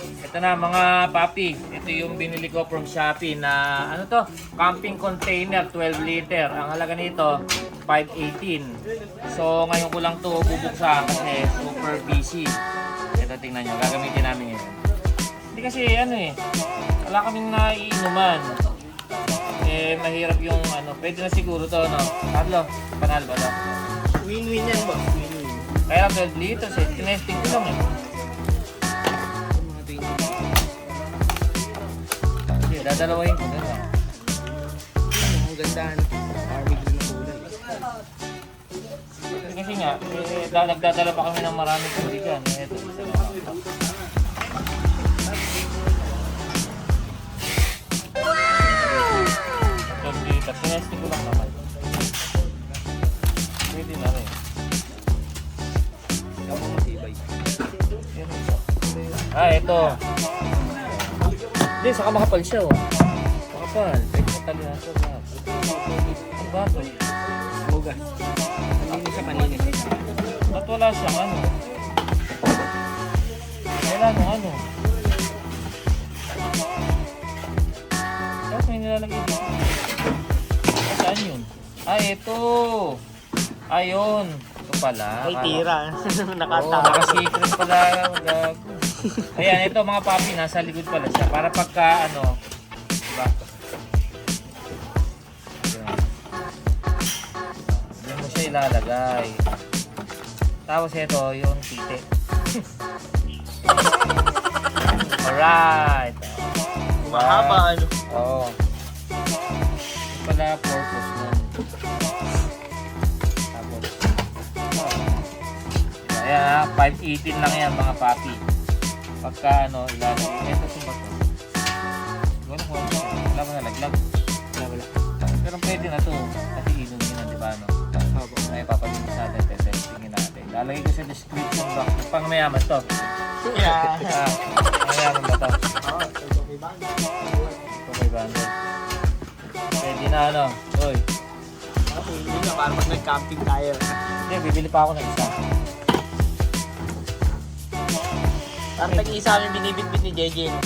Ito na mga papi. Ito yung binili ko from Shopee na ano to? Camping container 12 liter. Ang halaga nito 518. So ngayon ko lang to bubuksan kasi super busy. Ito tingnan nyo. Gagamitin namin yun. Hindi kasi ano eh. Wala kaming naiinuman. Eh mahirap yung ano. Pwede na siguro to no. Carlo, panalo ba to? Win-win yan, boss. Win-win. Kaya 12 liters eh. Tinesting ko lang eh. Ko na lang. Ang gandahan. Army green na kulay. Kasi nga, eh, da- nagdadala pa kami ng maraming tubig yan. Eh, Ito, isa lang. Liters. Sinesting ko lang naman. Pwede na rin. Ikaw mo ito. Ah, ito. Hindi, saka makapal siya oh. Makapal. Pwede mo tali na siya. Ano ba ito? Mugas. Paninis sa paninis. Ba't wala siyang ano? Wala nung ano? Bakit may nilalagay dito? Ah, saan yun? Ah, ito! Ayun! Ito pala. Ay, Akala- tira. Oo, Nakatama. naka-secret pala. Gago. Ayan, ito mga papi, nasa likod pala siya. Para pagka ano, diba? Diyan mo siya ilalagay. Tapos ito, yung titi. Alright. Mahaba, ano. Oo. Ito pala purpose. Tapos. Ayan ha, 518 lang yan mga papi. Pagka ano, ilalagay. Ito sumba to. Wala ko. Wala mo nalaglag. Wala, wala. Pero pwede na to. Kasi inumin na, di ba? No? Opo. Ay, papalinis natin. Testingin natin. Lalagay ko sa description box. Pang mayaman to. Yeah. Ah, mayaman ba to? Oo, ito may banda. Ito may bundle. Pwede na ano. Uy. Ako, yun nga, para pag nag-camping tayo. Hindi, bibili pa ako ng isa. Parang tag-isa kami binibitbit ni JJ. no?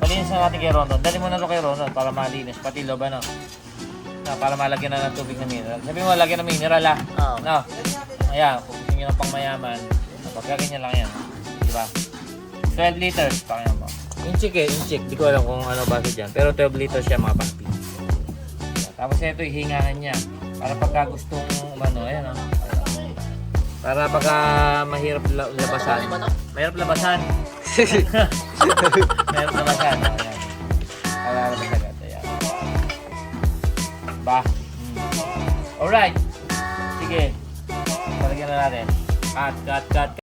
Palinis na natin kay Rondon. Dali mo na to kay Rondon para malinis. Pati loob ano. Na, para malagyan na ng tubig na mineral. Sabi mo, lagyan ng mineral ah. Oo. No. Ayan, kung gusto nyo ng pangmayaman, pagkaganyan lang yan. Di ba? 12 liters, pakinggan mo. Inchik eh, inchik. Di ko alam kung ano base dyan. Pero 12 liters siya mga papi. Tapos ito, ihingahan niya. Para pagka gustong umano, ayan oh. Para pagka mahirap la- labasan. Mahirap labasan. Mahirap labasan. Oh, ayan. Para labas agad. Ayan. Ba? Hmm. Alright. Sige. Palagyan na natin. Cut, cut, cut,